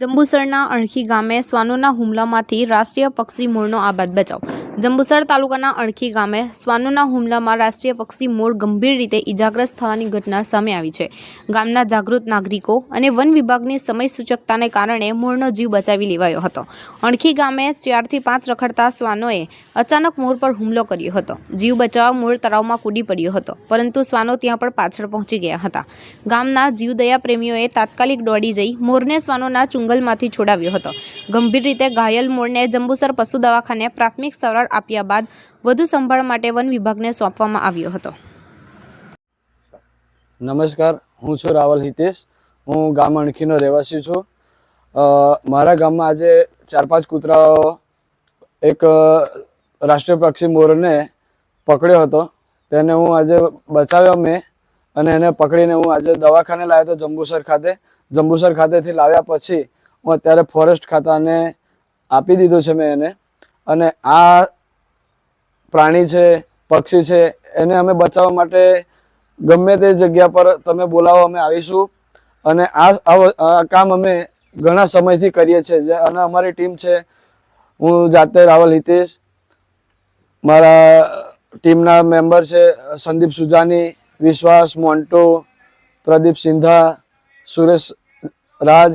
જંબુસરના અણખી ગામે શ્વાનોના હુમલામાંથી રાષ્ટ્રીય પક્ષી મૂળનો આબાદ બચાવ જંબુસર તાલુકાના અણખી ગામે શ્વાનોના હુમલામાં રાષ્ટ્રીય પક્ષી મૂળ ગંભીર રીતે ઇજાગ્રસ્ત થવાની ઘટના સામે આવી છે. ગામના જાગૃત નાગરિકો અને વન વિભાગની સમય સૂચકતાને કારણે મૂળનો જીવ બચાવી લેવાયો હતો. અણખી ગામે ચારથી પાંચ રખડતા શ્વાનોએ અચાનક મોર પર હુમલો કર્યો હતો. જીવ બચાવવા મૂળ તળાવમાં કૂદી પડ્યો હતો, પરંતુ શ્વાનો ત્યાં પણ પાછળ પહોંચી ગયા હતા. ગામના જીવદયા પ્રેમીઓએ તાત્કાલિક દોડી જઈ મોરને શ્વાનોના ચુંગલમાંથી છોડાવ્યો હતો. ગંભીર રીતે ઘાયલ મોરને જંબુસર પશુ દવાખાને પ્રાથમિક સારવાર આપ્યા બાદ વધુ સંભાળ માટે વન વિભાગને સોંપવામાં આવ્યો હતો. નમસ્કાર, હું છું રાવલ હિતેશ. હું ગામ અણખીનો રહેવાસી છું. મારા ગામમાં આજે ચાર પાંચ કૂતરાઓ એક રાષ્ટ્રીય પક્ષી મોરને પકડ્યો હતો. તેને હું આજે બચાવ્યો મેં અને એને પકડીને હું આજે દવાખાને લાવ્યો હતો જંબુસર ખાતે. જંબુસર ખાતેથી લાવ્યા પછી હું અત્યારે ફોરેસ્ટ ખાતાને આપી દીધું છે મેં એને. અને આ પ્રાણી છે, પક્ષી છે, એને અમે બચાવવા માટે ગમે તે જગ્યા પર તમે બોલાવો, અમે આવીશું. અને આ કામ અમે ઘણા સમયથી કરીએ છીએ અને અમારી ટીમ છે. હું જાતે રાવલ હિતેશ, મારા ટીમના મેમ્બર છે, સંદીપ સુજાની, વિશ્વાસ, મોન્ટો, પ્રદીપ સિંધા, સુરેશ રાજ.